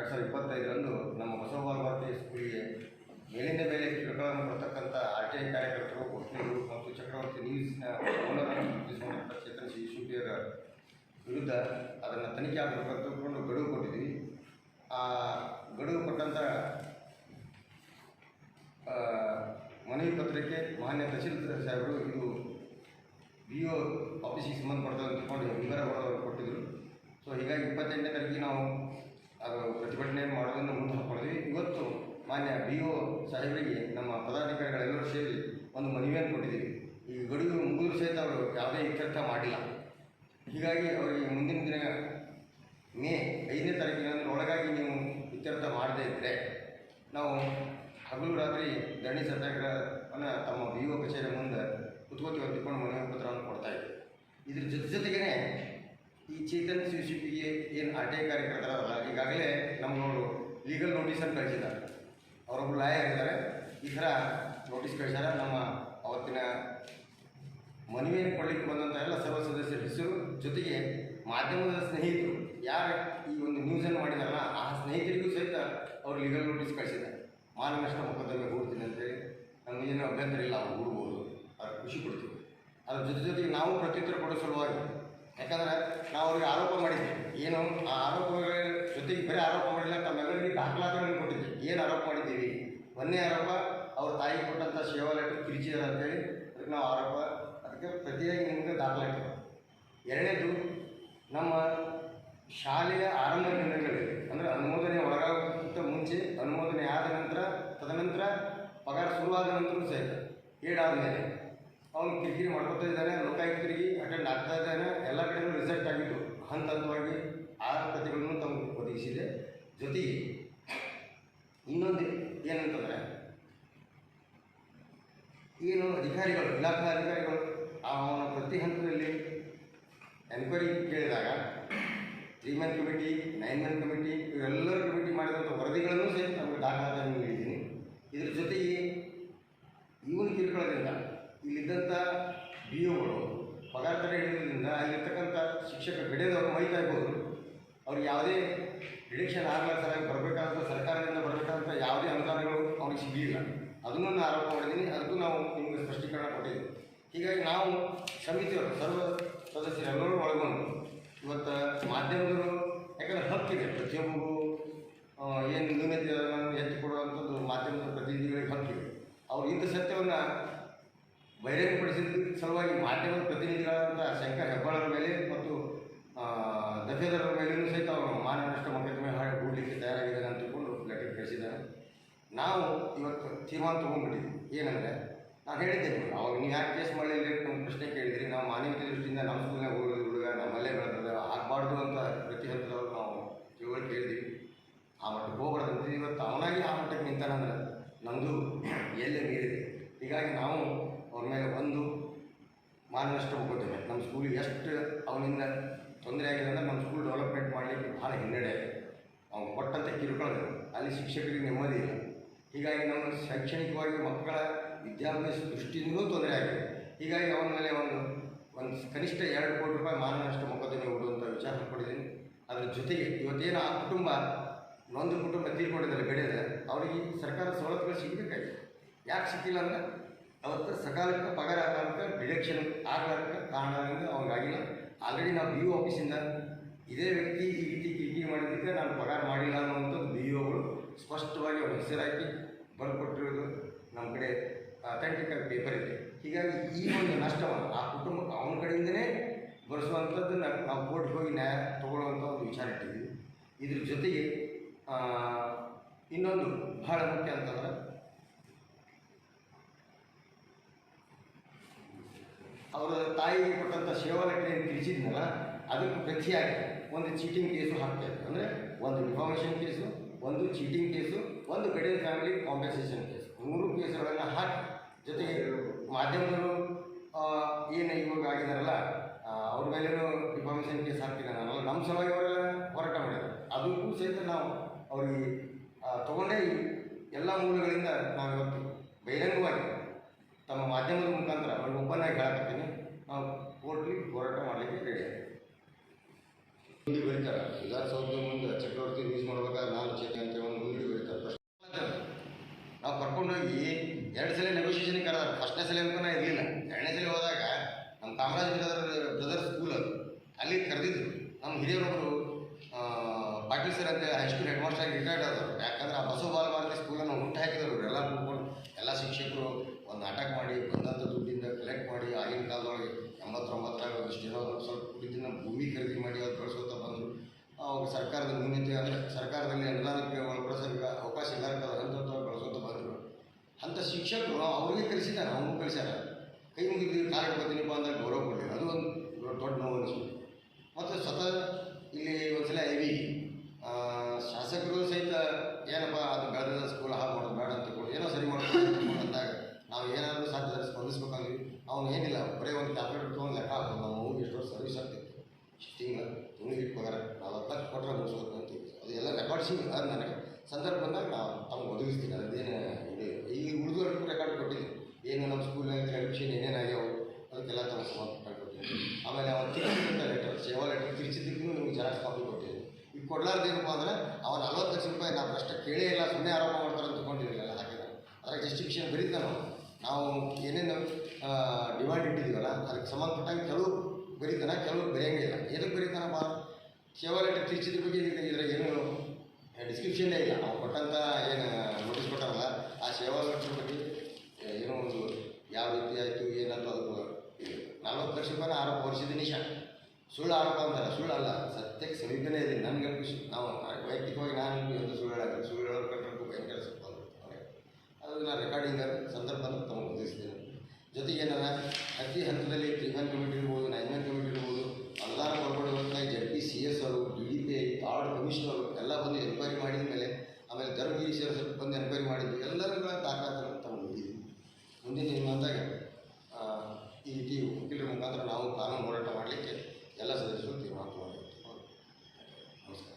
ಎರಡು ಸಾವಿರದ ಇಪ್ಪತ್ತೈದರಂದು ನಮ್ಮ ಹೊಸ ಭಾರತಿ ಸ್ಕೂಲಿಗೆ ಮೇಲಿಂದ ಮೇಲೆ ಚಿತ್ರಗಳನ್ನು ಕೊಡ್ತಕ್ಕಂಥ ಆರ್ ಟಿ ಐ ಕಾರ್ಯಕರ್ತರು, ವಕೀಲರು ಮತ್ತು ಚಕ್ರವರ್ತಿ ನೀರಿನ ಓನರ್ ಚೇತನ್ ಸಿ ಶಿವಟಿಯವರ ವಿರುದ್ಧ ಅದನ್ನು ತನಿಖೆ ಆಗಬೇಕು ತೆಗೆದುಕೊಂಡು ಗಡುವು ಕೊಟ್ಟಿದ್ವಿ. ಆ ಗಡುವು ಕೊಟ್ಟಂಥ ಮನವಿ ಪತ್ರಕ್ಕೆ ಮಾನ್ಯ ತಹಶೀಲ್ದಾರ್ ಸಾಹೇಬರು ಇದು ಬಿ ಒ ಆಫೀಸಿಗೆ ಸಂಬಂಧಪಡ್ತದೆ ಅಂತ ಕೊಟ್ಟಿದ್ದರು ಸೊ ಹೀಗಾಗಿ ಇಪ್ಪತ್ತೆಂಟನೇ ತಾರೀಕಿಗೆ ನಾವು ಅದು ಪ್ರತಿಭಟನೆ ಮಾಡೋದನ್ನು ಮುಂದೆ ಇವತ್ತು ಮಾನ್ಯ ಬಿ ಒ ಸಾಹೇಬರಿಗೆ ನಮ್ಮ ಪದಾಧಿಕಾರಿಗಳೆಲ್ಲರೂ ಸೇರಿ ಒಂದು ಮನವಿಯನ್ನು ಕೊಟ್ಟಿದ್ದೀವಿ. ಈ ಗಡುವು ಮುಗಿದ್ರು ಸಹಿತ ಅವರು ಯಾವುದೇ ಇತ್ಯರ್ಥ ಮಾಡಿಲ್ಲ. ಹೀಗಾಗಿ ಅವರಿಗೆ ಮುಂದಿನ ದಿನ ಮೇ ಐದನೇ ತಾರೀಕಿನ ಒಳಗಾಗಿ ನೀವು ಇತ್ಯರ್ಥ ಮಾಡದೇ ಇದ್ದರೆ ನಾವು ಹಗಲು ರಾತ್ರಿ ಧರಣಿ ಸತ್ಯಾಗ್ರಹವನ್ನು ತಮ್ಮ ಬಿ ಒ ಕಚೇರಿ ಮುಂದೆ ಕುತ್ಕೋತಿ ಹೊತ್ತಿಕೊಂಡು ಮನವಿ ಪತ್ರವನ್ನು ಕೊಡ್ತಾ ಇದ್ದೀವಿ. ಇದ್ರ ಜೊತೆ ಜೊತೆಗೇ ಈ ಚೇತನ್ ಶಿವಶಿಪಿಗೆ ಏನು ಆರ್ ಟಿ ಐ ಕಾರ್ಯಕರ್ತರಲ್ಲ ಈಗಾಗಲೇ ನಮ್ಮವರು ಲೀಗಲ್ ನೋಟಿಸನ್ನು ಕಳಿಸಿದ್ದಾರೆ. ಅವರೊಬ್ಬರು ಲಾಯರ್ ಇದ್ದಾರೆ. ಈ ಥರ ನೋಟಿಸ್ ಕಳಿಸ್ಯಾರ. ನಮ್ಮ ಅವತ್ತಿನ ಮನವಿಯನ್ನು ಕೊಡಲಿಕ್ಕೆ ಬಂದಂಥ ಎಲ್ಲ ಸರ್ವ ಸದಸ್ಯರ ಹೆಸರು ಜೊತೆಗೆ ಮಾಧ್ಯಮದ ಸ್ನೇಹಿತರು. ಯಾರು ಈ ಒಂದು ನ್ಯೂಸನ್ನು ಮಾಡಿದಾರಲ್ಲ, ಆ ಸ್ನೇಹಿತರಿಗೂ ಸಹಿತ ಅವರು ಲೀಗಲ್ ನೋಟಿಸ್ ಕಳಿಸಿದ್ದಾರೆ. ಮಾನನಷ್ಟ ಮೊಕದ್ದಮೆ ಹೂಡ್ತೀನಿ ಅಂತೇಳಿ ನಮಗೇನು ಅಭ್ಯಂತರ ಇಲ್ಲ, ಅವ್ರು ಹೂಡ್ಬೋದು. ಅವ್ರು ಖುಷಿ ಕೊಡ್ತೀವಿ ಅದ್ರ ಜೊತೆ ಜೊತೆಗೆ ನಾವು ಪ್ರತ್ಯುತ್ತರ ಕೊಡೋ ಸಲುವಾಗಿ, ಯಾಕಂದ್ರೆ ನಾವು ಅವ್ರಿಗೆ ಆರೋಪ ಮಾಡಿದ್ವಿ. ಏನು, ಆ ಆರೋಪಗಳ ಜೊತೆಗೆ ಬೇರೆ ಆರೋಪ ಮಾಡಿಲ್ಲ ತಮ್ಮೆಲ್ಲರಿಗೆ ದಾಖಲಾತಿಗಳನ್ನು ಕೊಟ್ಟಿದ್ವಿ. ಏನು ಆರೋಪ ಮಾಡಿದ್ದೀವಿ? ಒಂದನೇ ಆರೋಪ, ಅವ್ರ ತಾಯಿ ಕೊಟ್ಟಂಥ ಸೇವಾ ಲೆಟರ್ ಕಿರಿಚಿದಾರೆ ಅಂತೇಳಿ, ಅದಕ್ಕೆ ನಾವು ಆರೋಪ, ಅದಕ್ಕೆ ಪ್ರತಿಯಾಗಿ ನಿಮಗೆ ದಾಖಲಾತಿ ಎರಡನೇದು, ನಮ್ಮ ಶಾಲೆಯ ಆರಂಭ ದಿನಗಳಲ್ಲಿ, ಅಂದರೆ ಅನುಮೋದನೆ ಒಳಗಾಗೋಕ್ಕಿಂತ ಮುಂಚೆ, ಅನುಮೋದನೆ ಆದ ನಂತರ, ತದನಂತರ ಪಗಾರ ಶುರುವಾದ ನಂತರ ಸಹಿತ ಏಡಾದ ಮೇಲೆ ಅವನು ಕಿರಿಕಿರಿ ಮಾಡ್ಕೊತಾ ಇದ್ದಾನೆ, ಲೋಕಾಯುಕ್ತರಿಗೆ ಅಟೆಂಡ್ ಆಗ್ತಾ ಇದ್ದಾನೆ ಎಲ್ಲ ಕಡೆಯೂ ರಿಸಲ್ಟ್ ಆಗಿತ್ತು ಹಂತ ಹಂತವಾಗಿ ಆ ಕಥೆಗಳನ್ನು ಒದಗಿಸಿದೆ ಜೊತೆಗೆ ಇನ್ನೊಂದು ಏನಂತಂದರೆ, ಏನು ಅಧಿಕಾರಿಗಳು, ಇಲಾಖಾ ಅಧಿಕಾರಿಗಳು ಅವನ ಪ್ರತಿ ಹಂತದಲ್ಲಿ ಎನ್ಕ್ವೈರಿ ಕೇಳಿದಾಗ three man committee nine man committee ಇವೆಲ್ಲರ committee ಮಾಡಿದಂಥ ವರದಿಗಳನ್ನು ಸಹಿತ ನಮಗೆ ದಾಖಲಾತಿಯನ್ನು ನೀಡಿದ್ದೀನಿ. ಇದ್ರ ಜೊತೆಗೆ ಇವನು ತಿಳ್ಕೊಳ್ಳೋದ್ರಿಂದ ಇಲ್ಲಿದ್ದಂಥ ಬಿ ಒಗಳು ಪಗಾರ ತಡೆ ಹಿಡಿದ್ರಿಂದ ಅಲ್ಲಿರ್ತಕ್ಕಂಥ ಶಿಕ್ಷಕ ಗಡಿಯದವರು ಮೈತಾ ಇರ್ಬೋದು ಅವ್ರಿಗೆ ಯಾವುದೇ ರಿಡಕ್ಷನ್ ಆಗಲಾರ್ದಾಗಿ ಬರಬೇಕಾದಂಥ ಸರ್ಕಾರದಿಂದ ಬರಬೇಕಾದಂಥ ಯಾವುದೇ ಅನುದಾನಗಳು ಅವ್ರಿಗೆ ಸಿಗಲಿಲ್ಲ. ಅದನ್ನು ನಾನು ಆರೋಪ ಮಾಡಿದ್ದೀನಿ. ಅದಕ್ಕೂ ನಾವು ನಿಮಗೆ ಸ್ಪಷ್ಟೀಕರಣ ಕೊಟ್ಟಿದ್ದೀವಿ. ಹೀಗಾಗಿ ನಾವು ಸಮಿತಿಯವರು ಸರ್ವ ಸದಸ್ಯರೆಲ್ಲರೂ ಒಳಗೊಂಡು ಇವತ್ತು ಮಾಧ್ಯಮದವರು, ಯಾಕಂದರೆ ಹಕ್ಕಿದೆ. ಪ್ರತಿಯೊಬ್ಬರಿಗೂ ಏನು ನ್ಯೂನತೆ ಎತ್ತಿ ಕೊಡುವಂಥದ್ದು ಮಾಧ್ಯಮದ ಪ್ರತಿನಿಧಿಗಳಿಗೆ ಹಕ್ಕಿದೆ. ಅವ್ರು ಇಂಥ ಸತ್ಯವನ್ನು ಬಹಿರಂಗಪಡಿಸಿದ ಸಲುವಾಗಿ ಮಾಧ್ಯಮದ ಪ್ರತಿನಿಧಿಗಳಾದಂಥ ಶಂಕರ್ ಹೆಬ್ಬಾಳರ ಮೇಲೆ ಮತ್ತು ದಫೇದಾರರ ಮೇಲೂ ಸಹಿತ ಅವರು ಮಾನನಷ್ಟ ಮೊಕದ್ದಮೆ ಹಾಗೆ ಹೂಡಲಿಕ್ಕೆ ತಯಾರಾಗಿದ್ದಾರೆ ಅಂತಕೊಂಡು ಲೆಟರ್ ಕಳಿಸಿದ್ದಾರೆ. ನಾವು ಇವತ್ತು ತೀರ್ಮಾನ ತೊಗೊಂಡ್ಬಿಟ್ಟಿದ್ವಿ ಏನಂದರೆ ನಾನು ಹೇಳಿದ್ದೇನೆ ಅವಾಗ ನೀವು ಯಾಕೆ ಕೇಸ್ ಮಾಡಲಿಲ್ಲ ನಮ್ಮ ಪ್ರಶ್ನೆ ಕೇಳಿದ್ರಿ. ನಾವು ಮಾನವೀಯತೆ ದೃಷ್ಟಿಯಿಂದ ನಮ್ಮ ಸ್ಕೂಲ್ನಾಗ ಹೋಗೋದು ಹುಡುಗ ನಮ್ಮಲ್ಲೇ ಬೆಳೆದ ಆಗಬಾರ್ದು ಅಂತ ಪ್ರತಿ ಹಂತದವ್ರು ನಾವು ತಿಳುವಳಿಕೆ ಹೇಳಿದ್ವಿ ಆ ಮಟ್ಟಕ್ಕೆ ಹೋಗ್ಬಾರ್ದು ಅಂತ ಇವತ್ತು ಅವನಾಗಿ ಆ ಮಟ್ಟಕ್ಕೆ ನಿಂತಾನಂದ್ರೆ ನಮ್ಮದು ಎಲ್ಲೇ ಮೀರಿದೆ. ಹೀಗಾಗಿ ನಾವು ಅವ್ರ ಮೇಲೆ ಒಂದು ಮಾನನಷ್ಟ ಹೋಗೋದಿಲ್ಲ ನಮ್ಮ ಸ್ಕೂಲಿಗೆ ಎಷ್ಟು ಅವನಿಂದ ತೊಂದರೆ ಆಗಿದೆ ಅಂದರೆ ನಮ್ಮ ಸ್ಕೂಲ್ ಡೆವಲಪ್ಮೆಂಟ್ ಮಾಡಲಿಕ್ಕೆ ಭಾಳ ಹಿನ್ನಡೆ. ಅವ್ನು ಕೊಟ್ಟಂಥ ಕಿರುಕುಳಗಳು ಅಲ್ಲಿ ಶಿಕ್ಷಕರಿಗೆ ನೆಮ್ಮದಿ ಇಲ್ಲ. ಹೀಗಾಗಿ ನಮ್ಮ ಶೈಕ್ಷಣಿಕವಾಗಿ ಮಕ್ಕಳ ವಿದ್ಯಾಭ್ಯಾಸ ದೃಷ್ಟಿಯಿಂದಲೂ ತೊಂದರೆ ಆಗಿದೆ. ಹೀಗಾಗಿ ಅವನ ಮೇಲೆ ಒಂದು ಒಂದು ಕನಿಷ್ಠ ಎರಡು ಕೋಟಿ ರೂಪಾಯಿ ಮಾನನಷ್ಟ ಮೊಕದ್ದಮೆ ಹೂಡುವಂಥ ವಿಚಾರ ಪಡೆದೀನಿ ಅದರ ಜೊತೆಗೆ ಇವತ್ತೇನು ಆ ಕುಟುಂಬ, ನೊಂದು ಕುಟುಂಬ ತೀರ್ಕೊಂಡಿದ್ದಾರೆ ಬೆಳೆದ ಅವರಿಗೆ ಸರ್ಕಾರದ ಸವಲತ್ತುಗಳು ಸಿಗಬೇಕಾಗಿದೆ ಯಾಕೆ ಸಿಕ್ಕಿಲ್ಲ ಅಂದರೆ ಅವತ್ತು ಸಕಾಲಕ್ಕೆ ಪಗಾರ ಆಗಲಾರ್ಕ ಡಿಡಕ್ಷನ್ ಆಗಲಾರ್ಕ ಕಾರಣದಿಂದ ಅವ್ರಿಗಾಗಿಲ್ಲ ಆಲ್ರೆಡಿ ನಾವು ಬಿ ಒ ಆಫೀಸಿಂದ ಇದೇ ವ್ಯಕ್ತಿ ಈ ರೀತಿ ಕಿರಿಕಿರಿ ಮಾಡಿದ್ದಕ್ಕೆ ನಾನು ಪಗಾರ ಮಾಡಿಲ್ಲ ಅನ್ನುವಂಥದ್ದು ಬಿ ಒಗಳು ಸ್ಪಷ್ಟವಾಗಿ ಅವ್ರ ಹೆಸರಾಕಿ ಬರ್ಕೊಟ್ಟಿರೋದು ನಮ್ಮ ಕಡೆ ಅಥೆಂಟಿಕ್ ಆಗಿ ಪೇಪರ್ ಇದೆ. ಹೀಗಾಗಿ ಈ ಒಂದು ನಷ್ಟವನ್ನು ಆ ಕುಟುಂಬ ಅವನ ಕಡೆಯಿಂದನೇ ಬರೆಸುವಂಥದ್ದನ್ನು ನಾವು ಕೋರ್ಟ್ಗೆ ಹೋಗಿ ನ್ಯಾಯ ತೊಗೊಳ್ಳುವಂಥ ಒಂದು ವಿಚಾರ ಇಟ್ಟಿದ್ದೀವಿ. ಇದ್ರ ಜೊತೆಗೆ ಇನ್ನೊಂದು ಬಹಳ ಮುಖ್ಯ ಅಂತಂದ್ರೆ ಅವರ ತಾಯಿಗೆ ಕೊಟ್ಟಂಥ ಸೇವಾ ಲೆಟರ್ ಏನು ತಿಳಿಸಿದ್ನಲ್ಲ ಅದಕ್ಕೆ ಪ್ರತಿಯಾಗಿ ಒಂದು ಚೀಟಿಂಗ್ ಕೇಸು ಹಾಕ್ತಾರೆ ಅಂದರೆ ಒಂದು ಇನ್ಫಾರ್ಮೇಷನ್ ಕೇಸು ಒಂದು ಚೀಟಿಂಗ್ ಕೇಸು ಒಂದು ಗಡಿಯನ್ ಫ್ಯಾಮಿಲಿ ಕಾಂಪೆನ್ಸೇಷನ್ ಕೇಸು ಮೂರು ಕೇಸುಗಳನ್ನು ಹಾಕಿ, ಜೊತೆಗೆ ಮಾಧ್ಯಮದವರು ಏನು ಇವಾಗ ಆಗಿದಾರಲ್ಲ ಅವ್ರ ಮೇಲೇನು ಇನ್ಫಾರ್ಮೇಷನ್ ಕೇಸ್ ಹಾಕ್ತಿದ್ದಾರಲ್ಲ ನಮ್ಮ ಸಲುವಾಗಿ ಅವರೆಲ್ಲ ಹೋರಾಟ ಮಾಡಿದ್ದಾರೆ ಅದಕ್ಕೂ ಸಹಿತ ನಾವು ಅವ್ರಿಗೆ ತಗೊಂಡೇ ಎಲ್ಲ ಮೂಲಗಳಿಂದ ನಾವು ಇವತ್ತು ಬಹಿರಂಗವಾಗಿ ತಮ್ಮ ಮಾಧ್ಯಮದ ಮುಖಾಂತರ ಅವ್ರಿಗೆ ಒಬ್ಬನಾಗಿ ಆಗಿ ಸಲ ಇರಲಿಲ್ಲ. ಎರಡನೇ ಸಲ ಹೋದಾಗ ನಮ್ಮ ಕಾಮರಾಜ್ ಬ್ರದರ್ ಬ್ರದರ್ ಸ್ಕೂಲ್ ಅದು. ಅಲ್ಲಿ ಕರೆದಿದ್ರು. ನಮ್ಮ ಹಿರಿಯರೊಬ್ಬರು ಪಾಟೀಲ್ ಸರ್ ಅಂತ ಹೈಸ್ಕೂಲ್ ಹೆಡ್ ಮಾಸ್ಟರ್ ಆಗಿ ರಿಟೈರ್ಡ್ ಆದರು ಯಾಕಂದ್ರೆ ಆ ಬಸವ ಸ್ಕೂಲ್ ಸ್ಕೂಲನ್ನು ಹುಟ್ಟು ಹಾಕಿದ್ರು ಎಲ್ಲ ಕೂತ್ಕೊಂಡು ಎಲ್ಲ ಶಿಕ್ಷಕರು ಒಂದು ನಾಟಕ ಮಾಡಿ ಬಂದಂಥ ದುಡ್ಡಿಂದ ಕಲೆಕ್ಟ್ ಮಾಡಿ, ಆಗಿನ ಕಾಲದೊಳಗೆ ಎಂಬತ್ತೊಂಬತ್ತರಾಗ ಒಂದಿಷ್ಟು ಜನ ಸ್ವಲ್ಪ ದುಡ್ಡಿನ ಭೂಮಿ ಖರೀದಿ ಮಾಡಿ ಅದು ಬೆಳೆಸೋತ ಬಂದರು. ಅವಾಗ ಸರ್ಕಾರದ ಭೂಮಿ ಅಂದರೆ ಕಲಿಸ್ಯಾರ ಕೈ ಮುಗಿದು ಕಾಲೇಜ್ ಬರ್ತೀನಿಪ್ಪ ಅಂದ್ರೆ ಗೌರವ ಕೊಡಲಿಲ್ಲ ಅದು ಒಂದು ದೊಡ್ಡ ನೋವು ಅನಿಸ್ಬಿಟ್ಟು ಮತ್ತು ಸ್ವತಃ ಇಲ್ಲಿ ಒಂದ್ಸಲ ಹೆವಿ ವಿ ಶಾಸಕರು ಸಹಿತ, ಏನಪ್ಪ, ಅದು ಬೆಳೆದ ಸ್ಕೂಲ್ ಹಾಕಿ ಮಾಡೋದು ಬೇಡ ಅಂತ ಕೊಡು ಏನೋ ಸರಿ ಮಾಡ್ಕೊಂಡು ಅಂದಾಗ ನಾವು ಏನಾದರೂ ಸಾಧ್ಯ ಸ್ಪಂದಿಸ್ಬೇಕಾಗಿ ಅವನು ಏನಿಲ್ಲ, ಬರೀ ಒಂದು ಟ್ಯಾಬ್ಲೆಟ್ ತೊಗೊಂಡು ಲೆಕ್ಕ ಹಾಕೋದು ನಾವು ಎಷ್ಟು ಸರ್ವಿಸ್ ಆಗ್ತೈತಿ ತಿಂಗಳ ತಿಂಗಳಿಗೆ ಇಟ್ಟು ನಾವು ಹತ್ತು ಲಕ್ಷ ಕೊಟ್ಟರೆ ಮುಗಿಸ್ಬೇಕು ಅಂತ ಅದು ಎಲ್ಲ ರೆಕಾರ್ಡ್ಸ್ ಅದು ನನಗೆ ಸಂದರ್ಭ ಬಂದಾಗ ನಾವು ತಮ್ಗೆ ಒದಗಿಸ್ತೀನಿ ಅದೇನು ಇದು ಈ ಉಳಿದವರೆಗೂ ರೆಕಾರ್ಡ್ ಕೊಟ್ಟಿದ್ದೀನಿ ಏನು ನಮ್ಮ ಸ್ಕೂಲ್ನಾಗ ಅಡ್ಮಿಷನ್ ಏನೇನಾಗ್ಯಾವ ಅದಕ್ಕೆಲ್ಲ ತಮ್ಮ ಸಮರ್ಪಣೆ ಕೊಟ್ಟಿದ್ದೀನಿ ಆಮೇಲೆ ಅವನು ತಿರ್ಚಿದಂಥ ಲೆಟರ್ ಸೇವಾ ಲೆಟರ್ ತಿರ್ಚಿದ್ದಕ್ಕೂ ನಿಮ್ಗೆ ಜೆರಾಕ್ಸ್ ಕಾಪಿ ಕೊಟ್ಟಿದ್ದೀನಿ ಈಗ ಕೊಡ್ಲಾರ್ದೇನಪ್ಪ ಅಂದ್ರೆ, ಅವ ನಲ್ವತ್ತು ಲಕ್ಷ ರೂಪಾಯಿ ನಾವು ಪ್ರಶ್ನೆ ಕೇಳೇ ಇಲ್ಲ ಸುಮ್ಮನೆ ಆರೋಪ ಮಾಡ್ತಾರೆ ಅಂತ ತಿಳ್ಕೊಂಡಿರಲಿಲ್ಲ ಅದರ ಜಸ್ಟಿಫಿಕೇಶನ್ ಬರೀತಾನೆ ನಾವು ನಾವು ಏನೇನು ಡಿಮಾಂಡ್ ಇಟ್ಟಿದ್ದೀವಲ್ಲ, ಅದಕ್ಕೆ ಸಂಬಂಧಪಟ್ಟಂಗೆ ಕೆಲವು ಬರೀತಾನೆ, ಕೆಲವು ಬರೆಯಂಗಿಲ್ಲ ಎದಕ್ಕೆ ಬರೀತಾನಪ್ಪ ಸೇವಾ ಲೆಟರ್ ತಿರ್ಚಿದ ಬಗ್ಗೆ ಇದ್ರಾಗ ಏನು ಡಿಸ್ಕ್ರಿಪ್ಷನ್ನೇ ಇಲ್ಲ. ನಾವು ಕೊಟ್ಟಂಥ ಏನು ನೋಟಿಸ್ ಕೊಟ್ಟಾರಲ್ಲ, ಆ ಸೇವಾ ಲೆಟರ್ ಬಗ್ಗೆ ಏನೋ ಒಂದು ಯಾವ ರೀತಿ ಆಯಿತು, ಏನಂತ ಅದು ನಲ್ವತ್ತು ವರ್ಷ ರೂಪಾಯಿ ಆರೋಪ ಹೊರಿಸಿದ ನಿಷ ಸುಳ್ಳು ಆರೋಪ ಅಂತಾರೆ ಸುಳ್ಳು ಅಲ್ಲ, ಸತ್ಯಕ್ಕೆ ಸಮೀಪನೇ ಇದೆ ನನಗೆ ಖುಷಿ. ನಾವು ವೈಯಕ್ತಿಕವಾಗಿ ನಾನು ಒಂದು ಸುಳ್ಳು ಹೇಳಕ್ಕೆ ಸುಳ್ಳು ಹೇಳೋದು ಕಟ್ಟಬೇಕು ಭಯಂಕರ ಸ್ವಲ್ಪ ಅದು ನಾನು ರೆಕಾರ್ಡಿಂಗ್ ಸಂದರ್ಭ ತಮಗೆ ಒದಗಿಸ್ತೇನೆ ಜೊತೆಗೆ ಏನಾರ ಅತಿ ಹಂತದಲ್ಲಿ ತ್ರೀ ಮ್ಯಾನ್ ಕಮಿಟಿ ಇರ್ಬೋದು, ನೈನ್ ಮ್ಯಾನ್ ಕಮಿಟಿ ಇರ್ಬೋದು ಅನುದಾನ ಒಳಪಡುವಂಥ ಜಡ್ ಪಿ ಸಿ ಎಸ್ ಅವರು ಡಿ ಡಿ ಪಿ ಐ ತಾಡ್ ಕಮಿಷನರು ಎಲ್ಲ ಬಂದು ಎನ್ಕ್ವೈರಿ ಮಾಡಿದ ಮೇಲೆ ಆಮೇಲೆ ಧರ್ಮಗಿರಿ ಸೇರಿಸಿ ಬಂದು ಎನ್ಕ್ವೈರಿ ಮಾಡಿದ್ವಿ ಎಲ್ಲರಿಗೂ ದಾಖಲಾತಿಗಳನ್ನು ತಮಗೆ ಹೊಂದಿದ್ವಿ ಮುಂದಿನ ದಿನಮಾನದಾಗ ಆ, ಈ ಟಿ ವಕೀಲರ ಮುಖಾಂತರ ನಾವು ಕಾನೂನು ಹೋರಾಟ ಮಾಡಲಿಕ್ಕೆ ಎಲ್ಲ ಸದಸ್ಯರು ತೀರ್ಮಾನ ತಗೊಂಡಿರ್ತೀವಿ ನಮಸ್ಕಾರ